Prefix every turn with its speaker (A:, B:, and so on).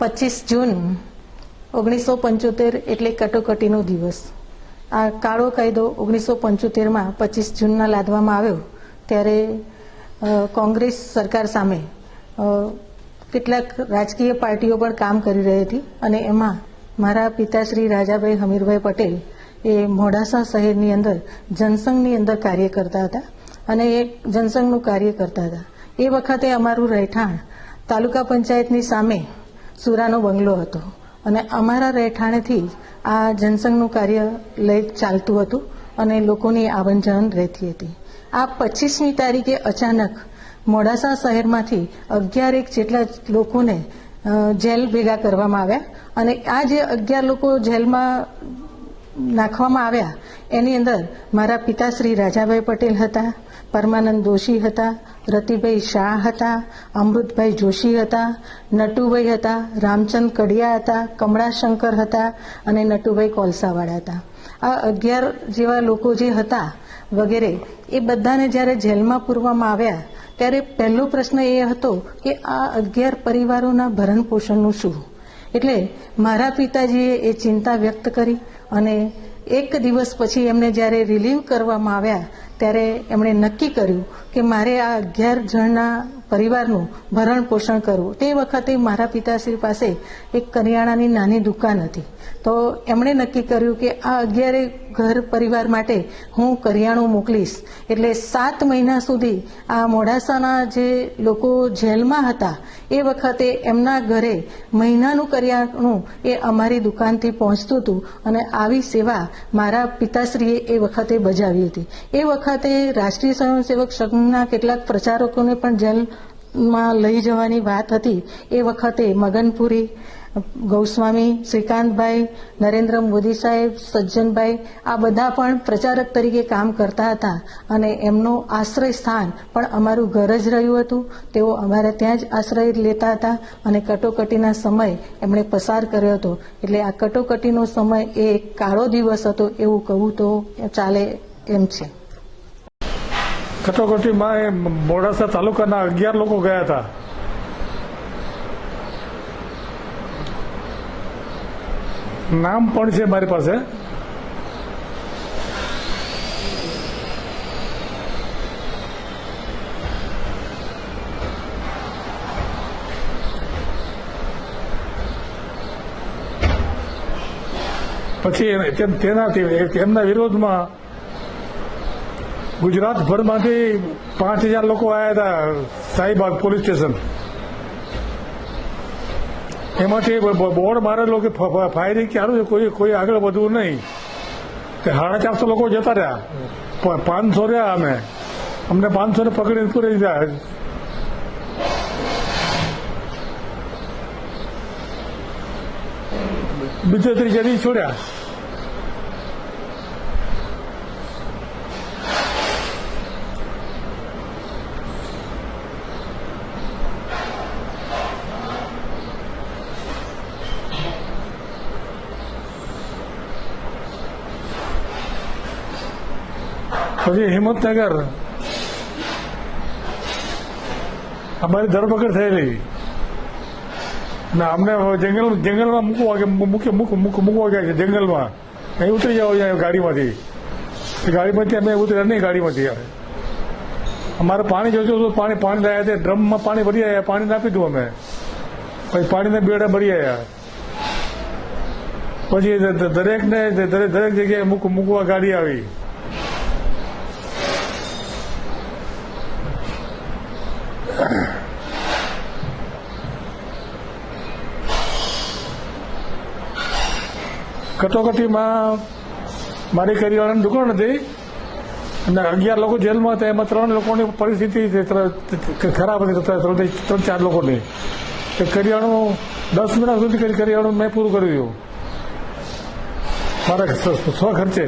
A: પચીસ જૂન ઓગણીસો પંચોતેર એટલે કટોકટીનો દિવસ. આ કાળો કાયદો ઓગણીસો પંચોતેરમાં પચીસ જૂનના લાદવામાં આવ્યો. ત્યારે કોંગ્રેસ સરકાર સામે કેટલાક રાજકીય પાર્ટીઓ પણ કામ કરી રહી હતી અને એમાં મારા પિતાશ્રી રાજાભાઈ હમીરભાઈ પટેલ એ મોડાસા શહેરની અંદર જનસંઘની અંદર કાર્ય કરતા હતા અને એ જનસંઘનું કાર્ય કરતા હતા. એ વખતે અમારું રહેઠાણ તાલુકા પંચાયતની સામે સુરાનો બંગલો હતો. અને અમારા રહેઠાણેથી આ જનસંઘનું કાર્ય લઈ ચાલતું હતું અને લોકોની આવન જાવન રહેતી હતી. આ પચીસમી તારીખે અચાનક મોડાસા શહેરમાંથી અગિયાર એક જેટલા લોકોને જેલ ભેગા કરવામાં આવ્યા. અને આ જે અગિયાર લોકો જેલમાં નાખવામાં આવ્યા. એની અંદર મારા પિતાશ્રી રાજાભાઈ પટેલ હતા, પરમાનંદ દોશી હતા, રતિભાઈ શાહ હતા, અમૃતભાઈ જોશી હતા, નટુભાઈ હતા, રામચંદ કડિયા હતા, કમળાશંકર હતા અને નટુભાઈ કોલસાવાળા હતા. આ અગિયાર જેવા લોકો જે હતા વગેરે, એ બધાને જ્યારે જેલમાં પૂરવામાં આવ્યા, ત્યારે પહેલો પ્રશ્ન એ હતો કે આ અગિયાર પરિવારોના ભરણ પોષણનું શું? એટલે મારા પિતાજીએ એ ચિંતા વ્યક્ત કરી અને એક દિવસ પછી એમને જ્યારે રિલીવ કરવામાં આવ્યા ત્યારે એમણે નક્કી કર્યું કે મારે આ અગિયાર જણના પરિવારનું ભરણ પોષણ કરવું. તે વખતે મારા પિતાશ્રી પાસે એક કરિયાણાની નાની દુકાન હતી. તો એમણે નક્કી કર્યું કે આ અગિયારે ઘર પરિવાર માટે હું કરિયાણું મોકલીશ. એટલે સાત મહિના સુધી આ મોડાસાના જે લોકો જેલમાં હતા, એ વખતે એમના ઘરે મહિનાનું કરિયાણું એ અમારી દુકાનથી પહોંચતું હતું અને આવી સેવા મારા પિતાશ્રીએ એ વખતે બજાવી હતી. એ વખતે રાષ્ટ્રીય સ્વયંસેવક સંઘના કેટલાક પ્રચારકોને પણ જેલમાં લઈ જવાની વાત હતી. એ વખતે મગનપુરી, ગૌસ્વામી, શ્રીકાંતભાઈ, નરેન્દ્ર મોદી સાહેબ, સજ્જનભાઈ, આ બધા પણ પ્રચારક તરીકે કામ કરતા હતા અને એમનો આશ્રય સ્થાન પણ અમારું ઘર જ રહ્યું હતું. તેઓ અમારે ત્યાં જ આશ્રય લેતા હતા અને કટોકટીના સમય એમણે પસાર કર્યો હતો. એટલે આ કટોકટીનો સમય એ કાળો દિવસ હતો એવું કહું તો ચાલે એમ છે.
B: કટોકટીમાં એ મોડાસા તાલુકાના અગિયાર લોકો ગયા હતા. નામ પણ છે મારી પાસે. પછી તેના તેમના વિરોધમાં ગુજરાતભરમાંથી પાંચ હજાર લોકો આવ્યા હતા શાહીબાગ પોલીસ સ્ટેશન. એમાંથી બોર્ડ મારેલો કે ફાયરિંગ ચાલુ છે? કોઈ કોઈ આગળ વધવું નહીં. તે સાડા ચારસો લોકો જતા રહ્યા. પાંચસો રહ્યા અમે. અમને પાંચસો ને પકડીને પૂરી દીધા બીજો ત્રીજા છોડ્યા. પછી હિંમતનગર. અમારી ધરપકડ થયેલી. અને અમને જંગલ, જંગલમાં મૂકવા કે મૂકી, મૂક મૂક, મૂકવા ગયા છે જંગલમાં. અહીં ઉતરી જાઓ અહીંયા ગાડીમાંથી. ગાડીમાંથી અમે ઉતર્યા નહીં ગાડીમાંથી અમારે પાણી જોઈતું હતું, પાણી પાણી લાયા છે. ડ્રમમાં પાણી ભરી આવ્યા, પાણી નાખી દીધું અમે. પછી પાણીના બેડા ભરી આવ્યા. પછી દરેકને દરેક જગ્યાએ મૂક, મૂકવા ગાડી આવી. કટોકટીમાં મારી કરિયાણાની દુકાન હતી અને અગિયાર લોકો જેલમાં હતા. એમાં ત્રણ લોકોની પરિસ્થિતિ ખરાબ હતી. ત્રણ ત્રણ ચાર લોકોની. તો કરિયાણું દસ મિનિટ સુધી કરી કરિયાણું મેં પૂરું કર્યું. મારા સ્વ સ્વ ખર્ચે.